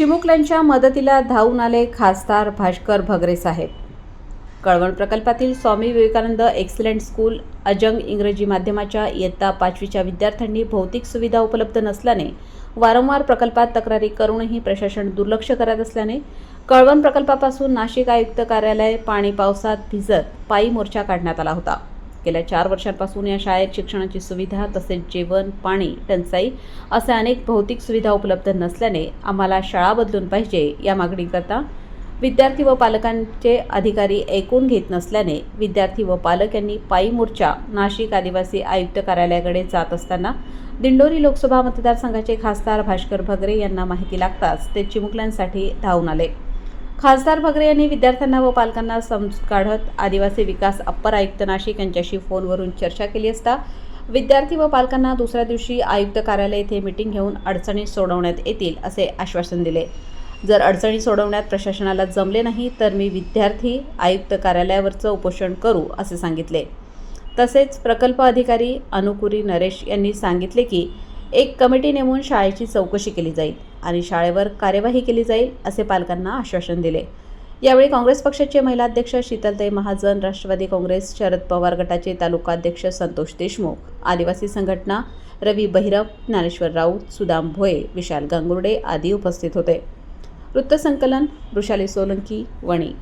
चिमुकल्यांच्या मदतीला धावून आले खासदार भास्कर भगरे साहेब. कळवण प्रकल्पातील स्वामी विवेकानंद एक्सलंट स्कूल अजंग इंग्रजी माध्यमाच्या इयत्ता पाचवीच्या विद्यार्थ्यांनी भौतिक सुविधा उपलब्ध नसल्याने वारंवार प्रकल्पात तक्रारी करूनही प्रशासन दुर्लक्ष करत असल्याने कळवण प्रकल्पापासून नाशिक आयुक्त कार्यालय पाणी पावसात भिजत पायी मोर्चा काढण्यात आला होता. गेल्या चार वर्षांपासून या शाळेत शिक्षणाची सुविधा तसेच जेवण पाणी टंचाई असे अनेक भौतिक सुविधा उपलब्ध नसल्याने आम्हाला शाळा बदलून पाहिजे या मागणीकरता विद्यार्थी व पालकांचे अधिकारी ऐकून घेत नसल्याने विद्यार्थी व पालक यांनी पायी मोर्चा नाशिक आदिवासी आयुक्त कार्यालयाकडे जात असताना दिंडोरी लोकसभा मतदारसंघाचे खासदार भास्कर भगरे यांना माहिती लागताच ते चिमुकल्यांसाठी धावून आले. खासदार भगरे यांनी विद्यार्थ्यांना व पालकांना समज काढत आदिवासी विकास अप्पर आयुक्त नाशिक यांच्याशी फोनवरून चर्चा केली असता विद्यार्थी व पालकांना दुसऱ्या दिवशी आयुक्त कार्यालय येथे मिटिंग घेऊन अडचणी सोडवण्यात येतील असे आश्वासन दिले. जर अडचणी सोडवण्यात प्रशासनाला जमले नाही तर मी विद्यार्थी आयुक्त कार्यालयावरचं उपोषण करू असे सांगितले. तसेच प्रकल्प अधिकारी अनुकुरी नरेश यांनी सांगितले की एक कमिटी नेमून शाळेची चौकशी केली जाईल. आणि शाळेवर कार्यवाही केली जाईल असे पालकांना आश्वासन दिले. यावेळी काँग्रेस पक्षाचे महिला अध्यक्ष शीतलताई महाजन राष्ट्रवादी काँग्रेस शरद पवार गटाचे तालुका अध्यक्ष संतोष देशमुख आदिवासी संघटना रवी बहिरव ज्ञानेश्वर राऊत सुदाम भोये विशाल गांगुर्डे आदी उपस्थित होते. वृत्तसंकलन वृषाली सोलंकी वणी.